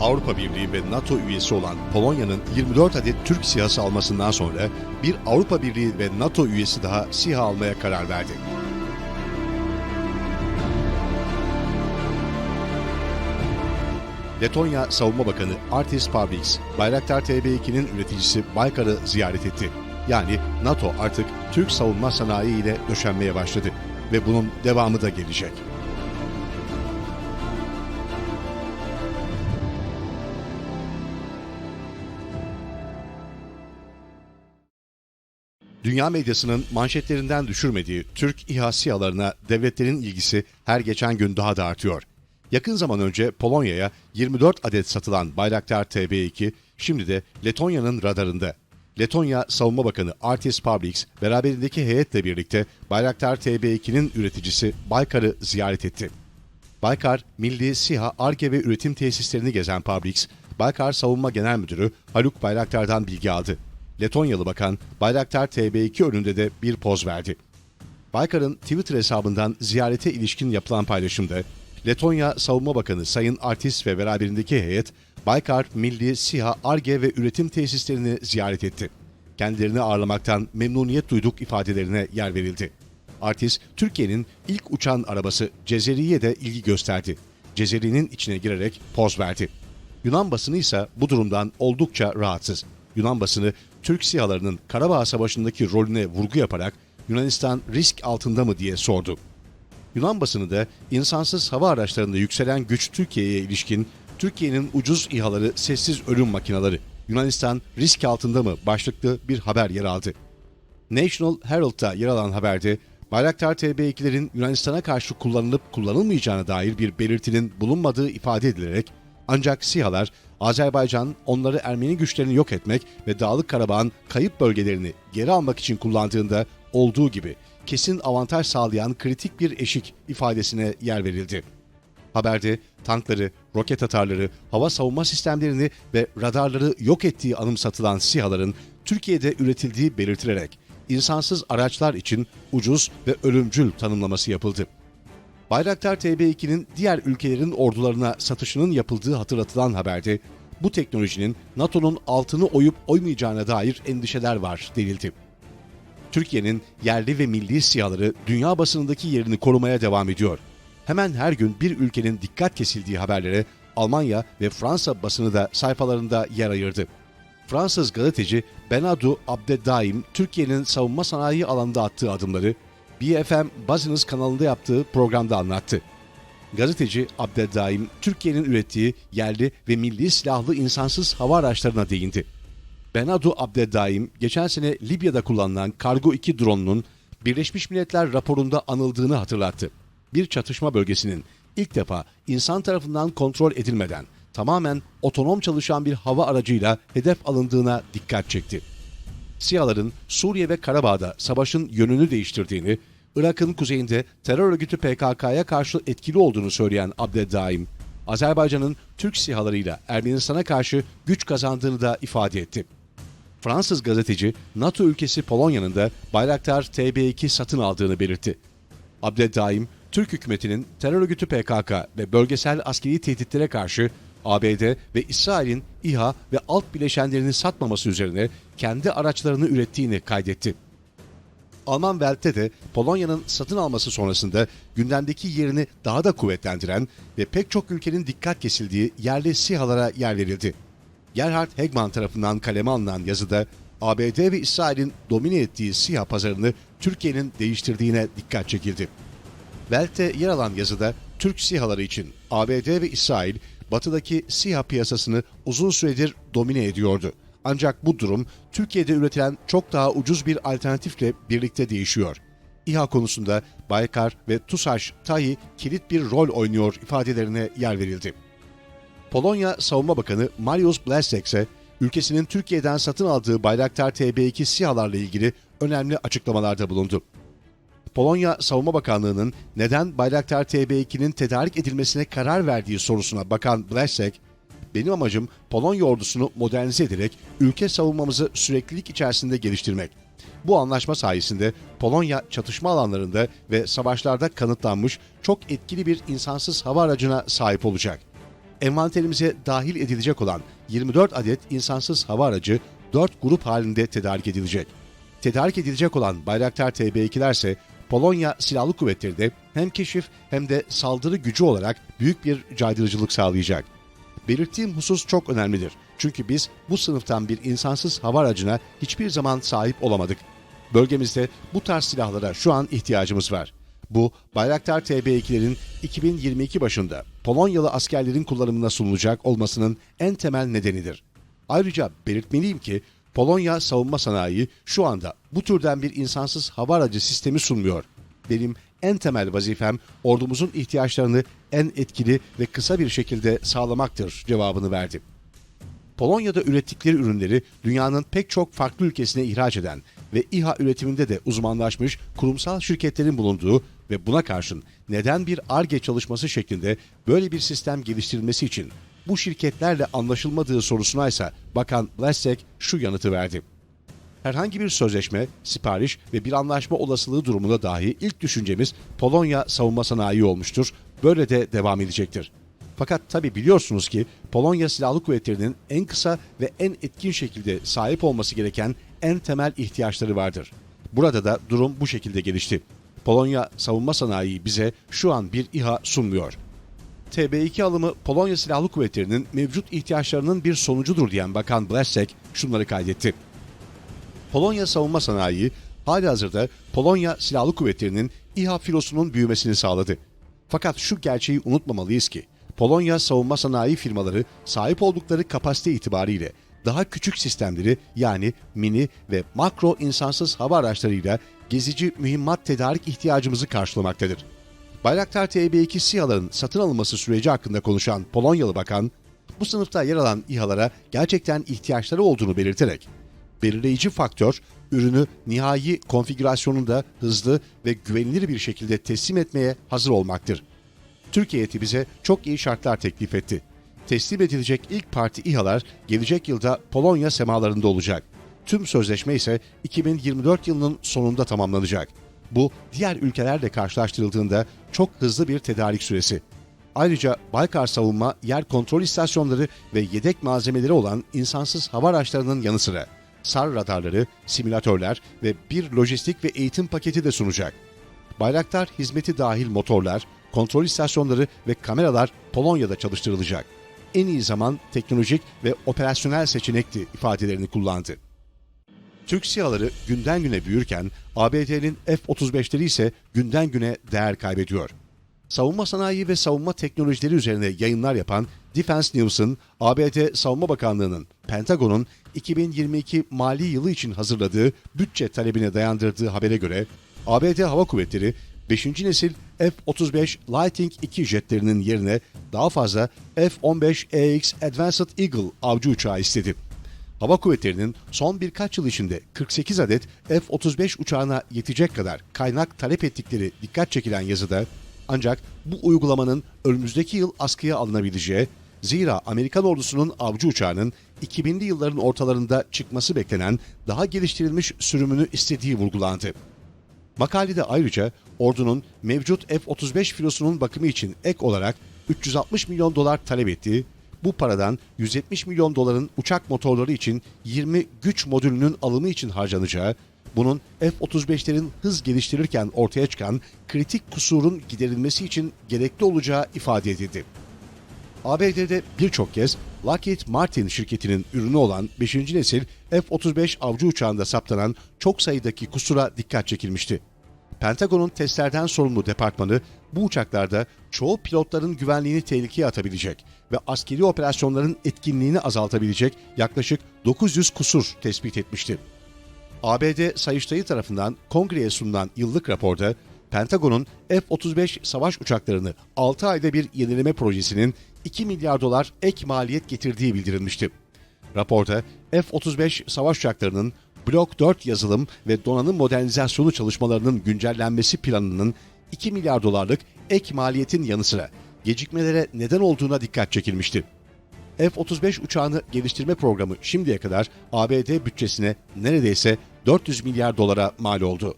Avrupa Birliği ve NATO üyesi olan Polonya'nın 24 adet Türk SİHA'sı almasından sonra bir Avrupa Birliği ve NATO üyesi daha SİHA almaya karar verdi. Letonya Savunma Bakanı Artis Pabriks, Bayraktar TB2'nin üreticisi Baykar'ı ziyaret etti. Yani NATO artık Türk savunma sanayi ile döşenmeye başladı ve bunun devamı da gelecek. Dünya medyasının manşetlerinden düşürmediği Türk İHA SİHA'larına devletlerin ilgisi her geçen gün daha da artıyor. Yakın zaman önce Polonya'ya 24 adet satılan Bayraktar TB2 şimdi de Letonya'nın radarında. Letonya Savunma Bakanı Artis Pabriks beraberindeki heyetle birlikte Bayraktar TB2'nin üreticisi Baykar'ı ziyaret etti. Baykar, Milli SİHA ARGE ve üretim tesislerini gezen Pabriks, Baykar Savunma Genel Müdürü Haluk Bayraktar'dan bilgi aldı. Letonyalı bakan Bayraktar TB2 önünde de bir poz verdi. Baykar'ın Twitter hesabından ziyarete ilişkin yapılan paylaşımda Letonya Savunma Bakanı Sayın Artis ve beraberindeki heyet Baykar Milli SİHA ARGE ve üretim tesislerini ziyaret etti. Kendilerini ağırlamaktan memnuniyet duyduk ifadelerine yer verildi. Artis, Türkiye'nin ilk uçan arabası Cezeri'ye de ilgi gösterdi. Cezeri'nin içine girerek poz verdi. Yunan basını ise bu durumdan oldukça rahatsız. Yunan basını Türk SİHA'larının Karabağ Savaşı'ndaki rolüne vurgu yaparak Yunanistan risk altında mı diye sordu. Yunan basını da insansız hava araçlarında yükselen güç Türkiye'ye ilişkin Türkiye'nin ucuz İHA'ları sessiz ölüm makineleri Yunanistan risk altında mı başlıklı bir haber yer aldı. National Herald'da yer alan haberde Bayraktar TB2'lerin Yunanistan'a karşı kullanılıp kullanılmayacağına dair bir belirtinin bulunmadığı ifade edilerek ancak SİHA'lar Azerbaycan onları Ermeni güçlerini yok etmek ve Dağlık Karabağ'ın kayıp bölgelerini geri almak için kullandığında olduğu gibi kesin avantaj sağlayan kritik bir eşik ifadesine yer verildi. Haberde tankları, roket atarları, hava savunma sistemlerini ve radarları yok ettiği anımsatılan SİHA'ların Türkiye'de üretildiği belirtilerek insansız araçlar için ucuz ve ölümcül tanımlaması yapıldı. Bayraktar TB2'nin diğer ülkelerin ordularına satışının yapıldığı hatırlatılan haberde bu teknolojinin NATO'nun altını oyup oymayacağına dair endişeler var denildi. Türkiye'nin yerli ve milli sihaları dünya basınındaki yerini korumaya devam ediyor. Hemen her gün bir ülkenin dikkat kesildiği haberlere Almanya ve Fransa basını da sayfalarında yer ayırdı. Fransız gazeteci Benadou Abdedaim, Türkiye'nin savunma sanayi alanında attığı adımları BFM Business kanalında yaptığı programda anlattı. Gazeteci Abdedaim, Türkiye'nin ürettiği yerli ve milli silahlı insansız hava araçlarına değindi. Benadu Abdedaim, geçen sene Libya'da kullanılan Kargo 2 dronunun Birleşmiş Milletler raporunda anıldığını hatırlattı. Bir çatışma bölgesinin ilk defa insan tarafından kontrol edilmeden tamamen otonom çalışan bir hava aracıyla hedef alındığına dikkat çekti. SİHA'ların Suriye ve Karabağ'da savaşın yönünü değiştirdiğini, Irak'ın kuzeyinde terör örgütü PKK'ya karşı etkili olduğunu söyleyen Abdedaim, Azerbaycan'ın Türk SİHA'larıyla Ermenistan'a karşı güç kazandığını da ifade etti. Fransız gazeteci NATO ülkesi Polonya'nın da Bayraktar TB2 satın aldığını belirtti. Abdedaim, Türk hükümetinin terör örgütü PKK ve bölgesel askeri tehditlere karşı ABD ve İsrail'in İHA ve alt bileşenlerini satmaması üzerine kendi araçlarını ürettiğini kaydetti. Alman Welt'te de Polonya'nın satın alması sonrasında gündemdeki yerini daha da kuvvetlendiren ve pek çok ülkenin dikkat kesildiği yerli SİHA'lara yer verildi. Gerhard Hegman tarafından kaleme alınan yazıda ABD ve İsrail'in domine ettiği SİHA pazarını Türkiye'nin değiştirdiğine dikkat çekildi. Welt'te yer alan yazıda Türk SİHA'ları için ABD ve İsrail batıdaki SİHA piyasasını uzun süredir domine ediyordu. Ancak bu durum Türkiye'de üretilen çok daha ucuz bir alternatifle birlikte değişiyor. İHA konusunda Baykar ve TUSAŞ TAİ kilit bir rol oynuyor ifadelerine yer verildi. Polonya Savunma Bakanı Mariusz Blaszczak ise ülkesinin Türkiye'den satın aldığı Bayraktar TB2 SİHA'larla ilgili önemli açıklamalarda bulundu. Polonya Savunma Bakanlığı'nın neden Bayraktar TB2'nin tedarik edilmesine karar verdiği sorusuna bakan Blaszczak, benim amacım Polonya ordusunu modernize ederek ülke savunmamızı süreklilik içerisinde geliştirmek. Bu anlaşma sayesinde Polonya çatışma alanlarında ve savaşlarda kanıtlanmış çok etkili bir insansız hava aracına sahip olacak. envanterimize dahil edilecek olan 24 adet insansız hava aracı 4 grup halinde tedarik edilecek. Tedarik edilecek olan Bayraktar TB2'ler ise Polonya Silahlı Kuvvetleri'de hem keşif hem de saldırı gücü olarak büyük bir caydırıcılık sağlayacak. Belirttiğim husus çok önemlidir. Çünkü biz bu sınıftan bir insansız hava aracına hiçbir zaman sahip olamadık. Bölgemizde bu tarz silahlara şu an ihtiyacımız var. Bu Bayraktar TB2'lerin 2022 başında Polonyalı askerlerin kullanımına sunulacak olmasının en temel nedenidir. Ayrıca belirtmeliyim ki Polonya savunma sanayi şu anda bu türden bir insansız hava aracı sistemi sunmuyor. Benim en temel vazifem ordumuzun ihtiyaçlarını en etkili ve kısa bir şekilde sağlamaktır cevabını verdi. Polonya'da ürettikleri ürünleri dünyanın pek çok farklı ülkesine ihraç eden ve İHA üretiminde de uzmanlaşmış kurumsal şirketlerin bulunduğu ve buna karşın neden bir ARGE çalışması şeklinde böyle bir sistem geliştirilmesi için bu şirketlerle anlaşılmadığı sorusuna ise Bakan Blasek şu yanıtı verdi. Herhangi bir sözleşme, sipariş ve bir anlaşma olasılığı durumunda dahi ilk düşüncemiz Polonya savunma sanayi olmuştur. Böyle de devam edecektir. Fakat tabi biliyorsunuz ki Polonya Silahlı Kuvvetleri'nin en kısa ve en etkin şekilde sahip olması gereken en temel ihtiyaçları vardır. Burada da durum bu şekilde gelişti. Polonya savunma sanayi bize şu an bir İHA sunmuyor. TB2 alımı Polonya Silahlı Kuvvetleri'nin mevcut ihtiyaçlarının bir sonucudur diyen Bakan Blasek şunları kaydetti. Polonya savunma sanayi halihazırda Polonya Silahlı Kuvvetleri'nin İHA filosunun büyümesini sağladı. Fakat şu gerçeği unutmamalıyız ki Polonya savunma sanayi firmaları sahip oldukları kapasite itibariyle daha küçük sistemleri yani mini ve makro insansız hava araçlarıyla gezici mühimmat tedarik ihtiyacımızı karşılamaktadır. Bayraktar TB2 SİHA'ların satın alınması süreci hakkında konuşan Polonyalı bakan, bu sınıfta yer alan İHA'lara gerçekten ihtiyaçları olduğunu belirterek, belirleyici faktör, ürünü nihai konfigürasyonunda hızlı ve güvenilir bir şekilde teslim etmeye hazır olmaktır. Türkiye heyeti bize çok iyi şartlar teklif etti. Teslim edilecek ilk parti İHA'lar gelecek yılda Polonya semalarında olacak. Tüm sözleşme ise 2024 yılının sonunda tamamlanacak. Bu diğer ülkelerle karşılaştırıldığında çok hızlı bir tedarik süresi. Ayrıca Baykar Savunma yer kontrol istasyonları ve yedek malzemeleri olan insansız hava araçlarının yanı sıra SAR radarları, simülatörler ve bir lojistik ve eğitim paketi de sunacak. Bayraktar hizmeti dahil motorlar, kontrol istasyonları ve kameralar Polonya'da çalıştırılacak. En iyi zaman teknolojik ve operasyonel seçenekti ifadelerini kullandı. Türk SİHA'ları günden güne büyürken ABD'nin F-35'leri ise günden güne değer kaybediyor. Savunma sanayi ve savunma teknolojileri üzerine yayınlar yapan Defense News'ın ABD Savunma Bakanlığı'nın Pentagon'un 2022 mali yılı için hazırladığı bütçe talebine dayandırdığı habere göre ABD Hava Kuvvetleri 5. nesil F-35 Lightning II jetlerinin yerine daha fazla F-15EX Advanced Eagle avcı uçağı istedi. Hava Kuvvetleri'nin son birkaç yıl içinde 48 adet F-35 uçağına yetecek kadar kaynak talep ettikleri dikkat çekilen yazıda ancak bu uygulamanın önümüzdeki yıl askıya alınabileceği, zira Amerikan ordusunun avcı uçağının 2000'li yılların ortalarında çıkması beklenen daha geliştirilmiş sürümünü istediği vurgulandı. Makalede ayrıca ordunun mevcut F-35 filosunun bakımı için ek olarak 360 milyon dolar talep ettiği, bu paradan 170 milyon doların uçak motorları için 20 güç modülünün alımı için harcanacağı, bunun F-35'lerin hız geliştirirken ortaya çıkan kritik kusurun giderilmesi için gerekli olacağı ifade edildi. ABD'de birçok kez Lockheed Martin şirketinin ürünü olan 5. nesil F-35 avcı uçağında saptanan çok sayıdaki kusura dikkat çekilmişti. Pentagon'un testlerden sorumlu departmanı bu uçaklarda çoğu pilotların güvenliğini tehlikeye atabilecek ve askeri operasyonların etkinliğini azaltabilecek yaklaşık 900 kusur tespit etmişti. ABD Sayıştayı tarafından kongreye sunulan yıllık raporda Pentagon'un F-35 savaş uçaklarını 6 ayda bir yenileme projesinin 2 milyar dolar ek maliyet getirdiği bildirilmişti. Raporda F-35 savaş uçaklarının Blok 4 yazılım ve donanım modernizasyonu çalışmalarının güncellenmesi planının 2 milyar dolarlık ek maliyetin yanı sıra gecikmelere neden olduğuna dikkat çekilmişti. F-35 uçağını geliştirme programı şimdiye kadar ABD bütçesine neredeyse 400 milyar dolara mal oldu.